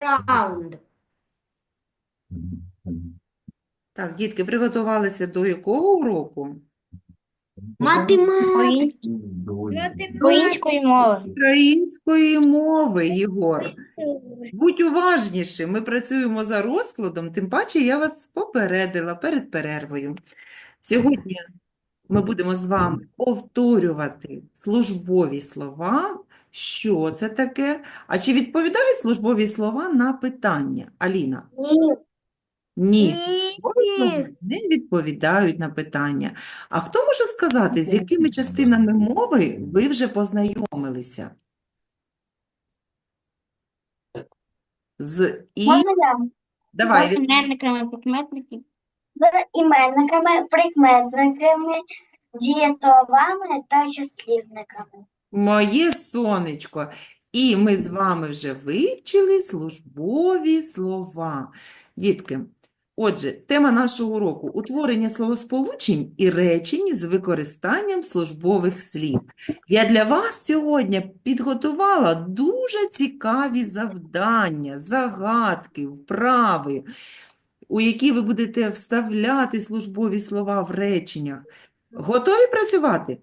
Раунд. Так, дітки, приготувалися до якого уроку? Математика. Української мови. Української мови, Єгор. Будь уважніші, ми працюємо за розкладом, тим паче я вас попередила перед перервою. Сьогодні ми будемо з вами повторювати службові слова. Що це таке? А чи відповідають службові слова на питання? Аліна? Ні. Ні, службові слова не відповідають на питання. А хто може сказати, з якими частинами мови ви вже познайомилися? З і... Давай, від- Іменниками, прикметники. З іменниками, прикметниками, дієсловами та числівниками. Моє сонечко. І ми з вами вже вивчили службові слова. Дітки, отже, тема нашого уроку – утворення словосполучень і речень з використанням службових слів. Я для вас сьогодні підготувала дуже цікаві завдання, загадки, вправи, у які ви будете вставляти службові слова в реченнях. Готові працювати?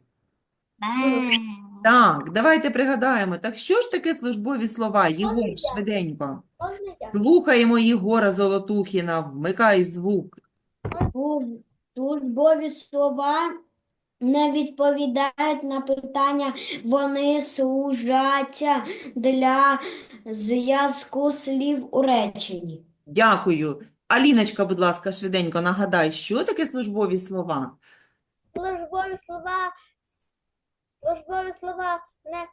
Так, давайте пригадаємо. Так що ж таке службові слова? Єгор, швиденько. Слухаємо Єгора Золотухіна, вмикай звук. Службові слова не відповідають на питання, вони служать для зв'язку слів у реченні. Дякую. Аліночка, будь ласка, швиденько нагадай, що таке службові слова? службові слова, службові слова не,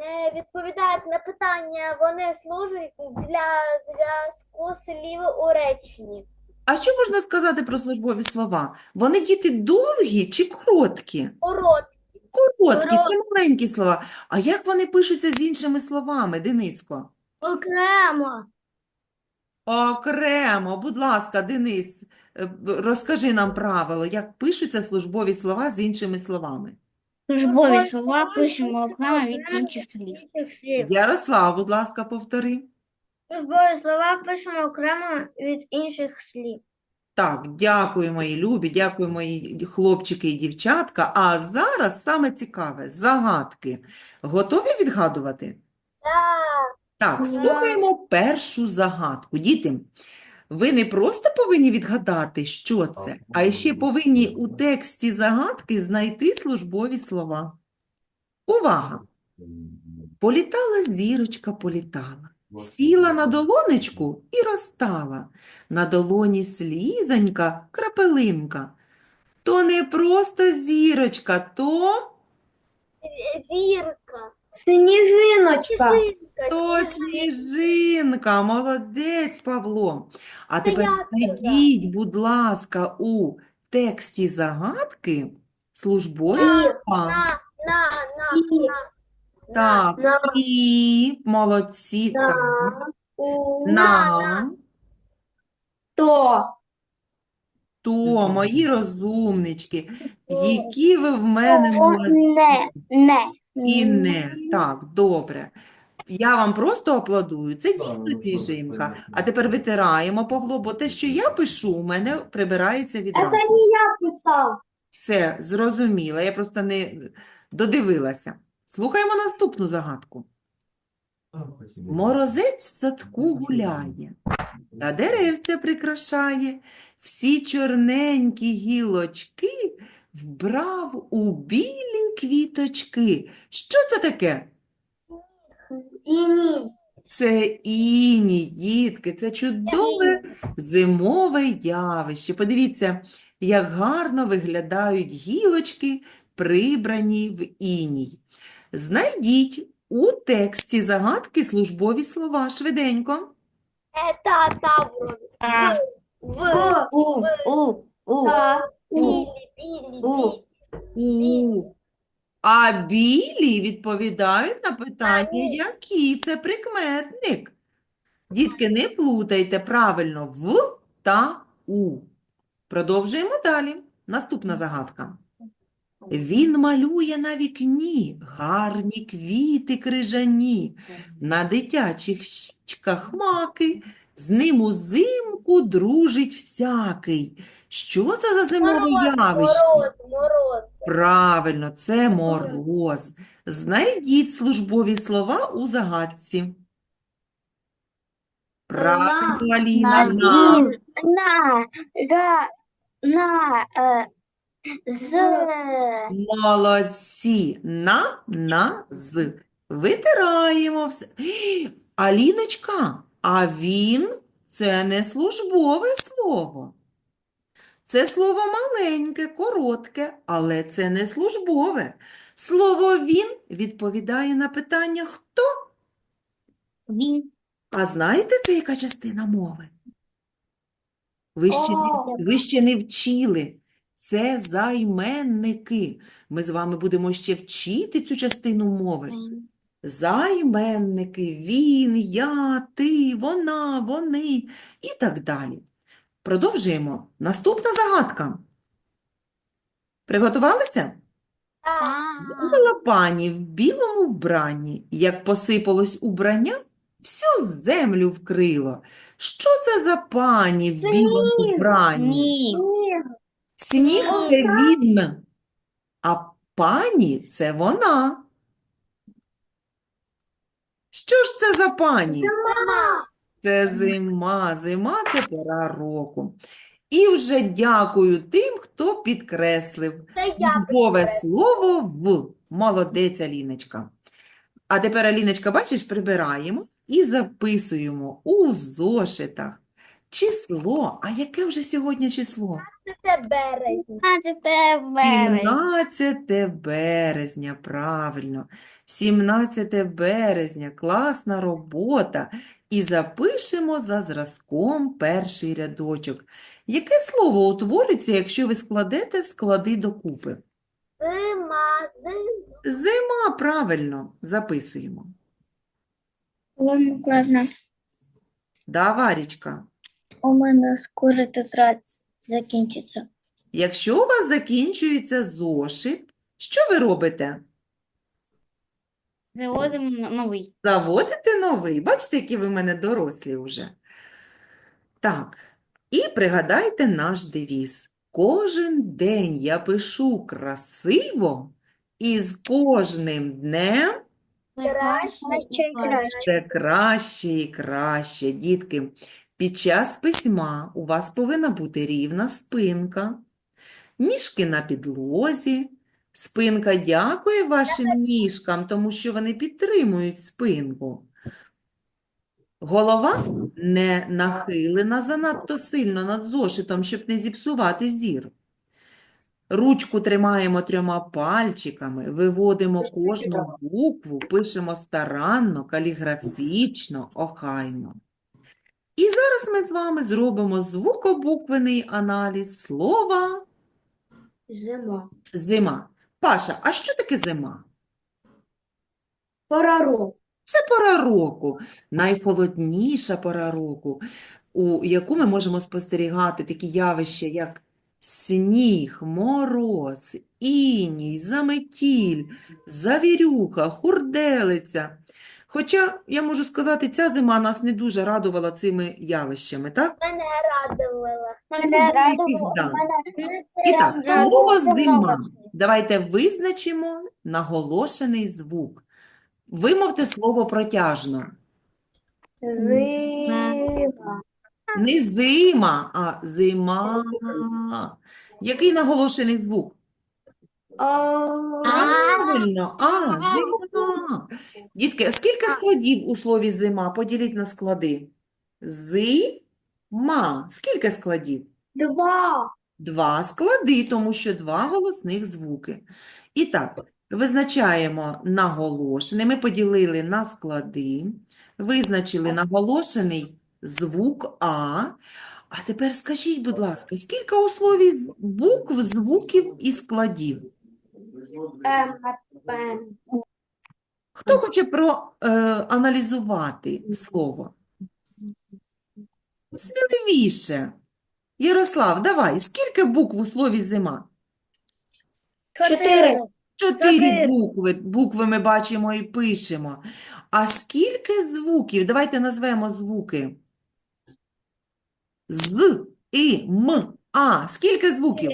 не відповідають на питання, вони служать для зв'язку слів у реченні. А що можна сказати про службові слова? Вони діти довгі чи короткі? Короткі. Короткі, це маленькі слова. А як вони пишуться з іншими словами, Дениско? Окремо. Окремо, будь ласка, Денис, е, розкажи нам правило, як пишуться службові слова з іншими словами. Службові слова пишемо окремо від інших слів. Слів. Ярослав, будь ласка, повтори. Службові слова пишемо окремо від інших слів. Так, дякую, мої любі, дякую, мої хлопчики і дівчатка. А зараз саме цікаве – загадки. Готові відгадувати? Так. Так, слухаємо першу загадку. Діти, ви не просто повинні відгадати, що це, а ще повинні у тексті загадки знайти службові слова. Увага! Політала зірочка, політала, сіла на долонечку і розтала. На долоні слізонька, крапелинка. То не просто зірочка, то, Зірка. Сніжиночка. То сніжинка. Молодець, Павло. А тепер я знайдіть, будь ласка, у тексті загадки службові. На, на, на, на. Так, На. і молодці. Так. У. На. То. То, мої розумнички, які ви в мене молодці. Не, не. І не. Так, добре. Я вам просто аплодую. Це дійсно сніжинка. А тепер витираємо, Павло, бо те, що я пишу, у мене прибирається відразу. не я писав. Все, зрозуміла. Я просто не додивилася. Слухаємо наступну загадку. Морозець в садку гуляє, та деревця прикрашає, всі чорненькі гілочки вбрав у білі квіточки. Що це таке? Іні. Це іній, дітки, це чудове зимове явище. Подивіться, як гарно виглядають гілочки, прибрані в іній. Знайдіть у тексті загадки службові слова швиденько. Е, Та, та, вроде. А, В. у, у, у. Та. У. У. У. А білі відповідають на питання, який це прикметник. Дітки, не плутайте правильно в та у. Продовжуємо далі. Наступна загадка. Він малює на вікні гарні квіти крижані, на дитячих щічках маки, з ним узимку дружить всякий. Що це за зимове явище? мороз. мороз. Правильно, це мороз. Знайдіть службові слова у загадці. Правильно, Аліна, на. На, га, на, е, з, Молодці. На, на, з. Витираємо все. Аліночка, а він – це не службове слово. Це слово маленьке, коротке, але це не службове. Слово «він» відповідає на питання «хто?». Він. А знаєте, це яка частина мови? Ви ще, О! не- ви ще не вчили. Це займенники. Ми з вами будемо ще вчити цю частину мови. Займенники, він, я, ти, вона, вони і так далі. Продовжуємо. Наступна загадка. Приготувалися? Була пані в білому вбранні. Як посипалось убрання, всю землю вкрило. Що це за пані в білому вбранні? Ні. Сніг – це він, а пані – це вона. Що ж це за пані? Це зима. Зима – це пора року. І вже дякую тим, хто підкреслив службове слово «в». Молодець, Аліночка. А тепер, Аліночка, бачиш, прибираємо і записуємо у зошитах число. А яке вже сьогодні число? Це березень. 15 березня. 17 березня, правильно. 17 березня, класна робота. І запишемо за зразком перший рядочок. Яке слово утвориться, якщо ви складете склади докупи? Зима, зима. Зима, правильно, записуємо. Олена Миколаївна, Да, Варічка? у мене скоро тетрадь закінчиться. Якщо у вас закінчується зошит, що ви робите? Заводимо новий. Заводите новий. Бачите, які ви в мене дорослі вже. Так, і пригадайте наш девіз. Кожен день я пишу красиво, і з кожним днем Краще і краще. краще і краще. Дітки, під час письма у вас повинна бути рівна спинка, ніжки на підлозі. Спинка дякує вашим ніжкам, тому що вони підтримують спинку. Голова не нахилена занадто сильно над зошитом, щоб не зіпсувати зір. Ручку тримаємо трьома пальчиками, виводимо кожну букву, пишемо старанно, каліграфічно, охайно. І зараз ми з вами зробимо звукобуквений аналіз слова Зима. зима. Паша, а що таке зима? Пора року. Це пора року, найхолодніша пора року, у яку ми можемо спостерігати такі явища, як сніг, мороз, іній, заметіль, завірюха, хурделиця. Хоча, я можу сказати, ця зима нас не дуже радувала цими явищами, так? Мене радувала. Мене радувала. Мене І так, слово зима. Давайте визначимо наголошений звук. Вимовте слово протяжно. Зима. Не зима, а зима. Який наголошений звук? Правильно, а, зима. Дітки, скільки складів у слові зима? Поділіть на склади. Зима. Скільки складів? Два. Два склади, тому що два голосних звуки. І так, визначаємо наголошений. Ми поділили на склади, визначили наголошений звук А. А тепер скажіть, будь ласка, скільки у слові букв, звуків і складів? Хто хоче проаналізувати слово? Сміливіше. Ярослав, давай, скільки букв у слові зима? Чотири. Чотири букви. Букви ми бачимо і пишемо. А скільки звуків? Давайте назвемо звуки. З, І, М, А. Скільки звуків?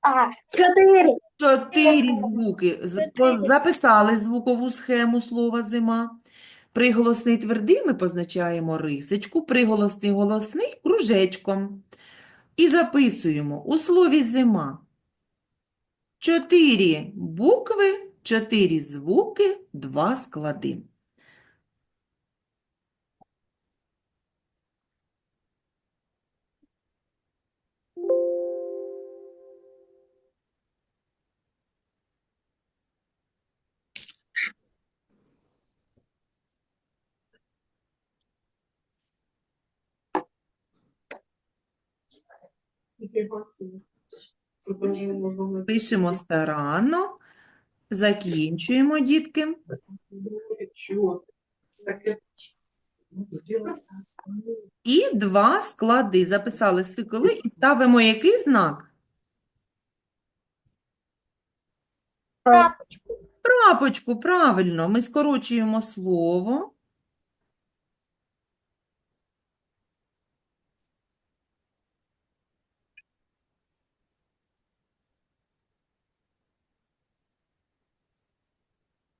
А. Чотири. Чотири звуки. З- по- Записали звукову схему слова зима. Приголосний твердий ми позначаємо рисочку, приголосний голосний кружечком. І записуємо у слові зима. Чотири букви, чотири звуки, два склади. Пишемо старанно, закінчуємо, дітки. І два склади. Записали сиколи і ставимо який знак? Крапочку, правильно. Ми скорочуємо слово.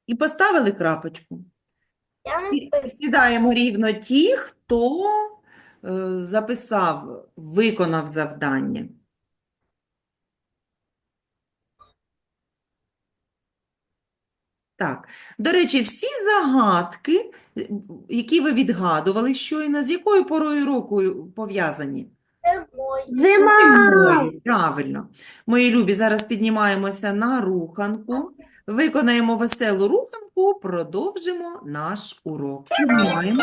І поставили крапочку. І Сідаємо рівно ті, хто е, записав, виконав завдання. Так, до речі, всі загадки, які ви відгадували щойно, з якою порою року пов'язані? Зима. Зимою, правильно. Мої любі, зараз піднімаємося на руханку, виконаємо веселу руханку, продовжимо наш урок. Піднімаємо.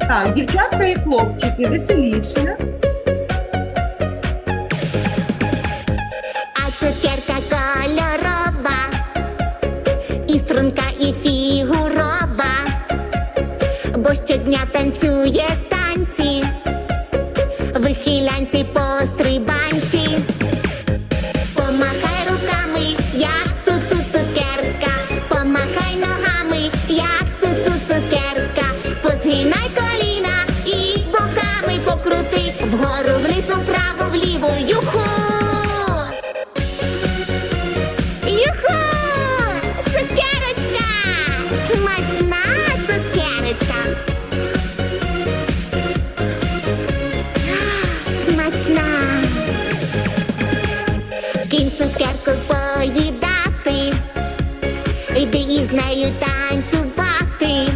Так, дівчатка і хлопчики, веселіше. А цукерка кольорова, і струнка, і фігурова, бо щодня нею танцювати,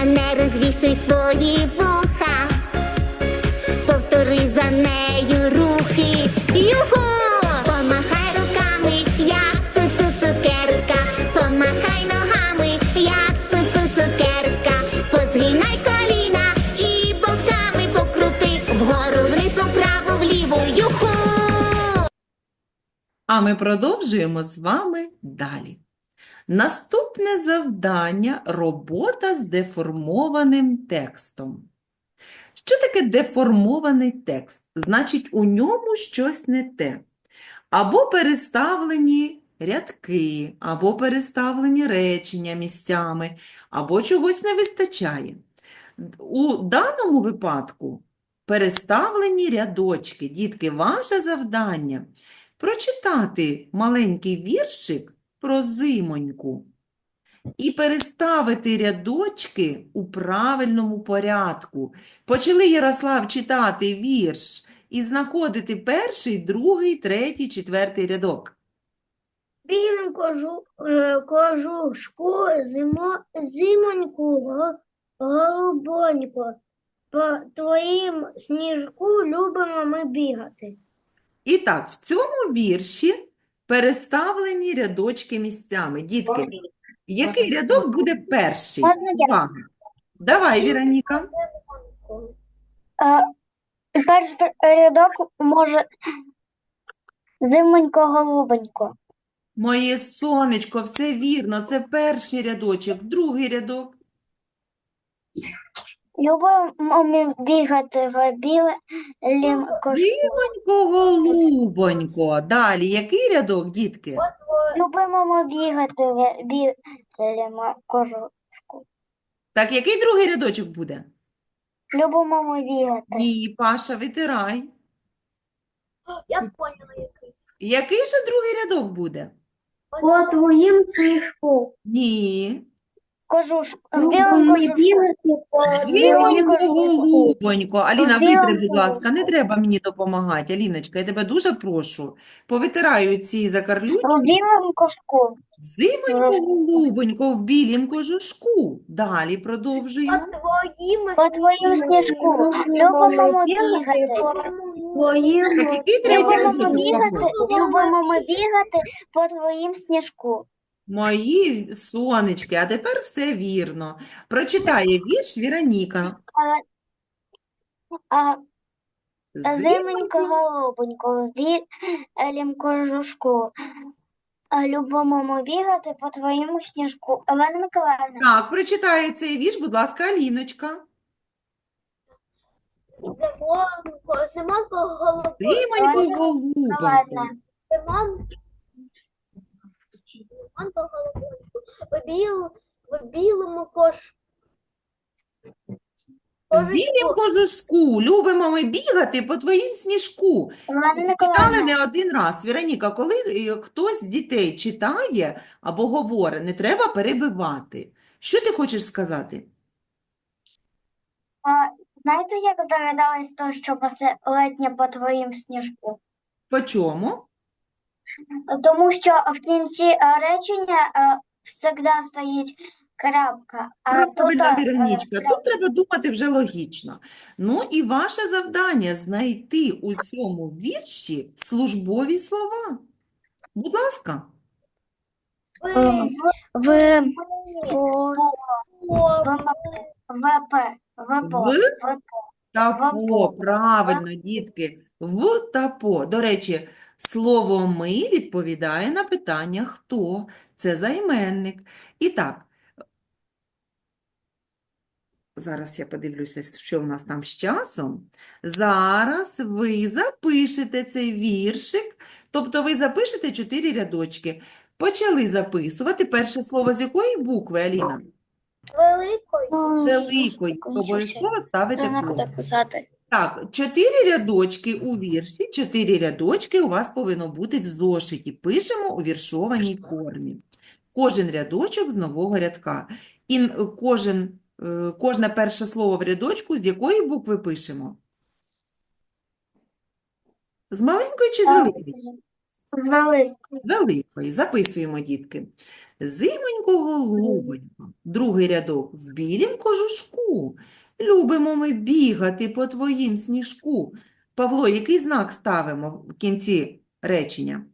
а не розвішуй свої вуха, повтори за нею рухи. Юху! Помахай руками, як цуцу цукерка, помахай ногами, як цуцу цукерка, позгинай коліна і боками покрути, вгору вниз, вправо, вліво, юху! А ми продовжуємо з вами далі. Наступне завдання – робота з деформованим текстом. Що таке деформований текст? Значить, у ньому щось не те. Або переставлені рядки, або переставлені речення місцями, або чогось не вистачає. У даному випадку переставлені рядочки. Дітки, ваше завдання – прочитати маленький віршик про зимоньку і переставити рядочки у правильному порядку. Почали Ярослав читати вірш і знаходити перший, другий, третій, четвертий рядок. Білим кожу, е, кожушку, зимо, зимоньку, го- голубонько, по твоїм сніжку любимо ми бігати. І так, в цьому вірші переставлені рядочки місцями. Дітки, який рядок буде перший? Можна я? Увага. Давай, Віроніка. Перший рядок може зимонько голубонько. Моє сонечко, все вірно. Це перший рядочок, другий рядок. Любимо бігати в білім кошку. Димонько, голубонько. Далі, який рядок, дітки? Любимо бігати в білім кожушку. Так, який другий рядочок буде? Любимо бігати. Ні, Паша, витирай. Я поняла, який. Який же другий рядок буде? По твоїм сніжку. Ні. Кожушку. В білому кожушку. Голубонько. Аліна, витри, будь ласка, не треба мені допомагати. Аліночка, я тебе дуже прошу. Повитираю ці закарлючки. В білому кошку. Зимонько, голубонько, в білім кожушку. Далі продовжуємо. твоїм По твоїм сніжку. Любимо бігати. Так, який третій Любимо рядочок, бігати. Павло? Любимо бігати по твоїм сніжку. Мої сонечки, а тепер все вірно. Прочитає вірш Віроніка. А Зимонько, Зименько, голубонько, в білім кожушку. А бігати по твоєму сніжку. Олена Миколаївна. Так, прочитає цей вірш, будь ласка, Аліночка. Зимонько, Олена голубонько. Миколаївна. Зимон, зимонко, голубонько, в біл, в білому кош. В білім кожушку любимо ми бігати по твоїм сніжку. Читали не один раз. Віроніка, коли е, хтось з дітей читає або говорить, не треба перебивати. Що ти хочеш сказати? А, знаєте, як догадалась то, що последнє по твоїм сніжку? По чому? Тому що в кінці е, речення е, завжди стоїть крапка, а тут е, тут треба думати вже логічно. Ну і ваше завдання знайти у цьому вірші службові слова. Будь ласка. в, в, по, ВП, ВПО, В ВПО. Та по, правильно, дітки. В та по. До речі, слово ми відповідає на питання хто. Це займенник. І так, зараз я подивлюся, що у нас там з часом. Зараз ви запишете цей віршик, тобто ви запишете чотири рядочки. Почали записувати. Перше слово з якої букви, Аліна? Великою. Великої. Обов'язково ставите Треба кому. буде писати. Так, чотири рядочки у вірші, чотири рядочки у вас повинно бути в зошиті. Пишемо у віршованій формі. Кожен рядочок з нового рядка. І кожен, е, кожне перше слово в рядочку з якої букви пишемо? З маленької чи з великої? З великою. Великої. Записуємо, дітки. Зимонько, голубонько. Другий рядок. В білім кожушку. Любимо ми бігати по твоїм сніжку. Павло, який знак ставимо в кінці речення?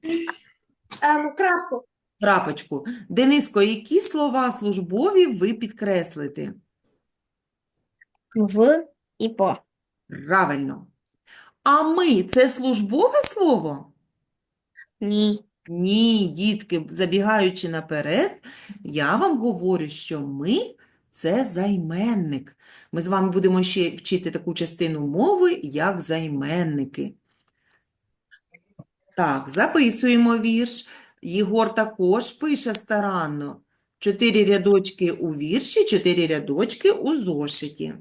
крапку. Крапочку. Дениско, які слова службові ви підкреслите? В і по. Правильно. А ми – це службове слово? Ні. Ні, дітки, забігаючи наперед, я вам говорю, що ми – це займенник. Ми з вами будемо ще вчити таку частину мови, як займенники. Так, записуємо вірш. Єгор також пише старанно. Чотири рядочки у вірші, чотири рядочки у зошиті.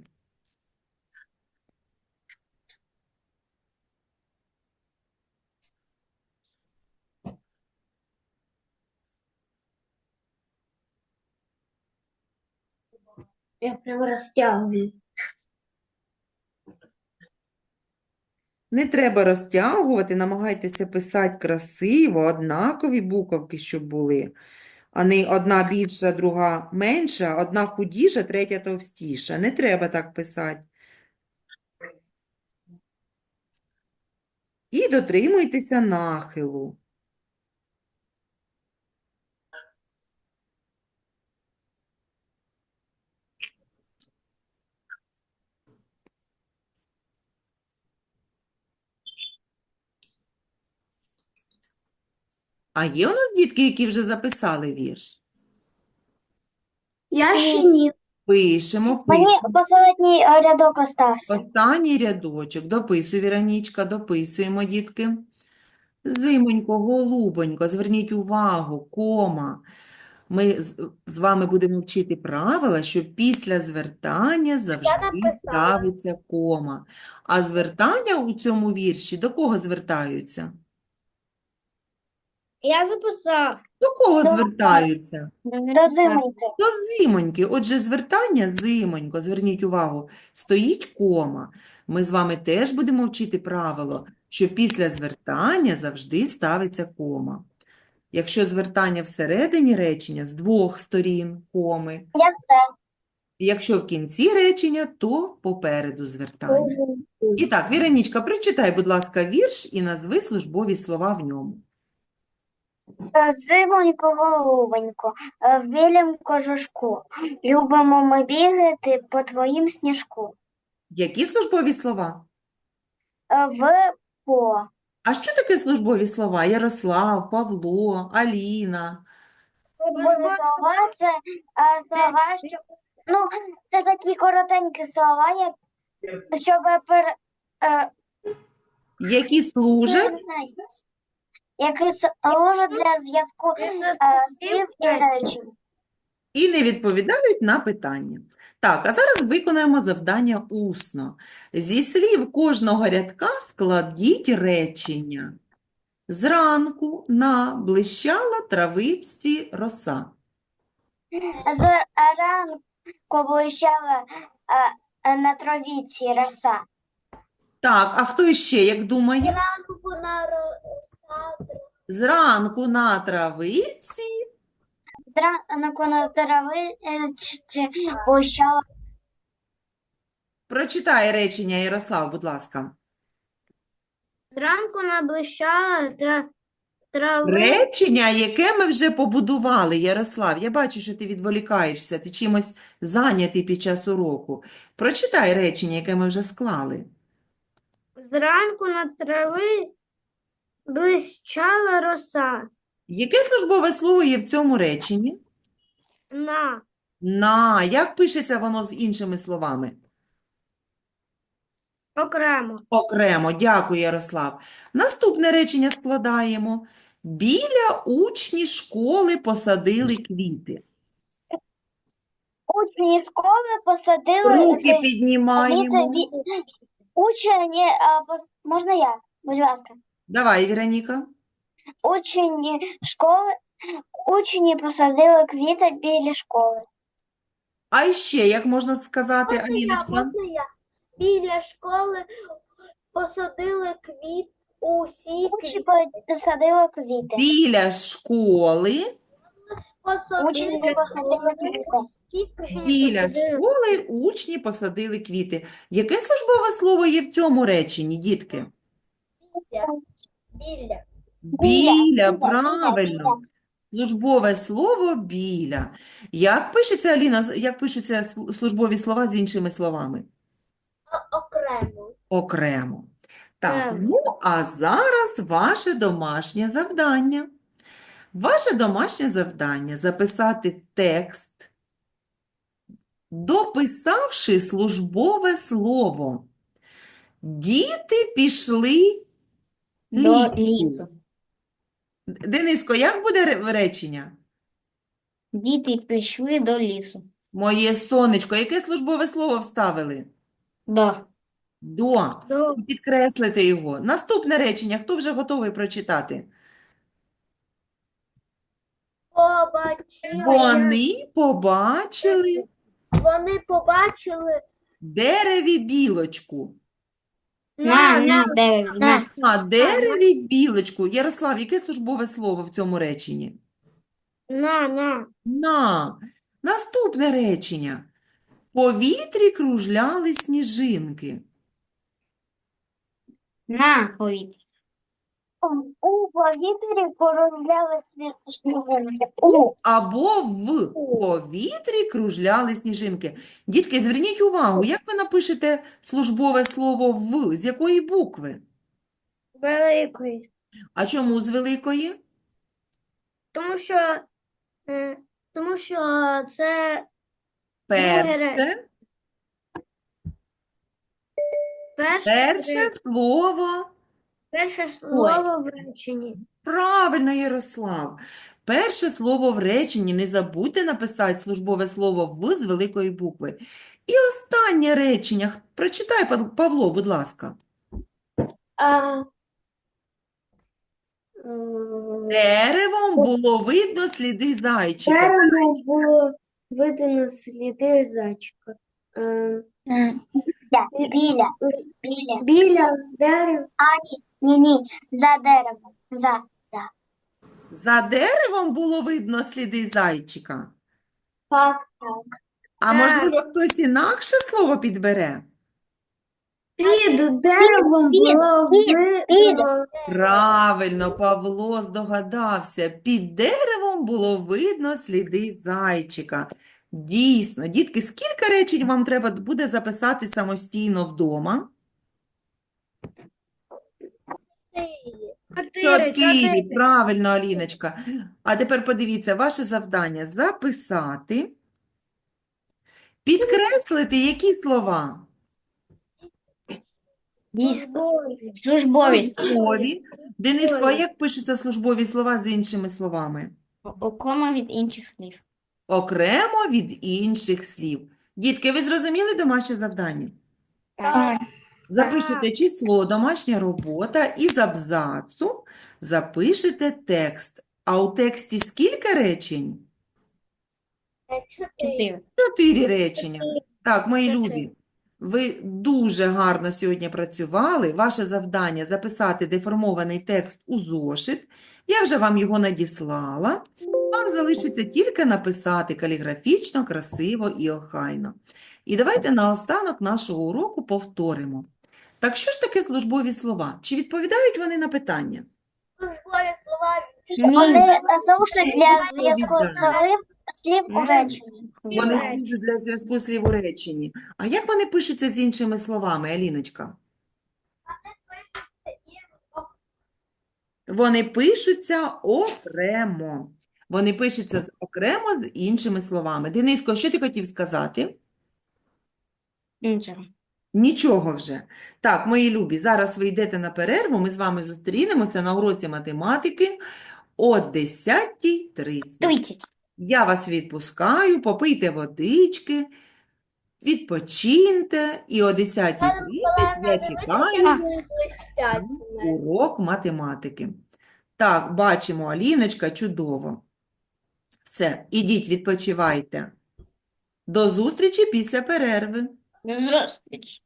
Я прям розтягую. Не треба розтягувати, намагайтеся писати красиво, однакові буковки, щоб були, а не одна більша, друга менша, одна худіша, третя товстіша. Не треба так писати. І дотримуйтеся нахилу. А є у нас дітки, які вже записали вірш? Я ще ні. Пишемо, Мені пишемо. посередній е, рядок остався. Останній рядочок. Дописуй, Віронічка, дописуємо, дітки. Зимонько, голубонько, зверніть увагу, кома. Ми з, з вами будемо вчити правила, що після звертання завжди ставиться кома. А звертання у цьому вірші до кого звертаються? Я записав. До кого звертаються? До зимоньки. До зимоньки. Отже, звертання зимонько, зверніть увагу, стоїть кома. Ми з вами теж будемо вчити правило, що після звертання завжди ставиться кома. Якщо звертання всередині речення з двох сторін коми, Я все. якщо в кінці речення, то попереду звертання. І так, Віронічка, прочитай, будь ласка, вірш і назви службові слова в ньому. Е, Зимонько, голубонько, е, в білім кожушку. Любимо ми бігати по твоїм сніжку. Які службові слова? Е, В по. А що таке службові слова? Ярослав, Павло, Аліна. Службові слова це слова, що ну, це такі коротенькі слова, як щоб пер, Які служать які служать для зв'язку слів і речень. і не відповідають на питання. Так, а зараз виконаємо завдання усно. Зі слів кожного рядка складіть речення. Зранку на блищала травичці роса. Зранку блищала е, е, на травіці роса. Так, а хто іще, як думає? Зранку на травиці Зранку на травиці блищала Прочитай речення, Ярослав, будь ласка. Зранку наблищала тра... трави. Речення, яке ми вже побудували, Ярослав. Я бачу, що ти відволікаєшся, ти чимось зайнятий під час уроку. Прочитай речення, яке ми вже склали. Зранку на трави блищала роса. Яке службове слово є в цьому реченні? На. На. Як пишеться воно з іншими словами? Окремо. Окремо. Дякую, Ярослав. Наступне речення складаємо. Біля учні школи посадили квіти. Учні школи посадили Руки піднімаємо. Учні, можна я, будь ласка. Давай, Віроніка. Учні школи, учні посадили квіти біля школи. А ще, як можна сказати, Аліночка? я? Біля школи посадили квіт усі Учні посадили квіти. Біля школи, Учні посадили квіти. біля школи учні посадили квіти. Яке службове слово є в цьому реченні, дітки? Біля. Біля, правильно. Службове слово біля. Як пишеться, Аліна, як пишуться службові слова з іншими словами? Окремо. Окремо. Так, ну а зараз ваше домашнє завдання. Ваше домашнє завдання записати текст, дописавши службове слово. Діти пішли До лісу. Дениско, як буде ре- речення? Діти пішли до лісу. Моє сонечко, яке службове слово вставили? До. До. До. Підкреслити його. Наступне речення. Хто вже готовий прочитати? Побачили. Вони побачили Вони побачили дереві білочку. На, на, дереві, на. На дереві білочку. Ярослав, яке службове слово в цьому реченні? на, на. На. Наступне речення. В повітрі кружляли сніжинки. На повітря. У повітрі порозгляли сніжинки. У. Або в повітрі кружляли сніжинки. Дітки, зверніть увагу, як ви напишете службове слово в, з якої букви? Великої. А чому з великої? тому що, е, тому що це Перше, перше, перше слово. Перше слово в реченні. Правильно, Ярослав. Перше слово в реченні. Не забудьте написати службове слово «в» з великої букви. І останнє речення. Прочитай, Павло, будь ласка. А, Деревом було видно сліди зайчика. Дерево було видно сліди зайчика. Е, Біля, біля. Біля дерева Ні, ні, за деревом. За, за. За деревом було видно сліди зайчика. так, А можливо, хтось інакше слово підбере? під деревом під, було під, видно Правильно, Павло здогадався. Під деревом було видно сліди зайчика. Дійсно, дітки, скільки речень вам треба буде записати самостійно вдома? Чотири, Чотири, правильно, Аліночка. А тепер подивіться, ваше завдання записати, підкреслити які слова? Службові. Службові. Дениско, а як пишуться службові слова з іншими словами? Окома від інших слів. Окремо від інших слів. Дітки, ви зрозуміли домашнє завдання? Так. Запишете число, домашня робота, і з абзацу запишете текст. А у тексті скільки речень? Чотири. Чотири речення. Так, мої любі, ви дуже гарно сьогодні працювали. Ваше завдання записати деформований текст у зошит. Я вже вам його надіслала. Вам залишиться тільки написати каліграфічно, красиво і охайно. І давайте наостанок нашого уроку повторимо. Так що ж таке службові слова? Чи відповідають вони на питання? Службові Вони Ні. служать для зв'язку слів, слів у реченні. Вони служать для зв'язку слів у реченні. А як вони пишуться з іншими словами, Аліночка? Вони пишуться окремо. Вони пишуться з- окремо з іншими словами. Дениско, що ти хотів сказати? Іншого. Нічого вже. Так, мої любі, зараз ви йдете на перерву, ми з вами зустрінемося на уроці математики о 10.30. Я вас відпускаю, попийте водички, відпочиньте, і о 10.30 я чекаю урок математики. Так, бачимо, Аліночка, чудово. Все, ідіть, відпочивайте. До зустрічі після перерви. До зустрічі.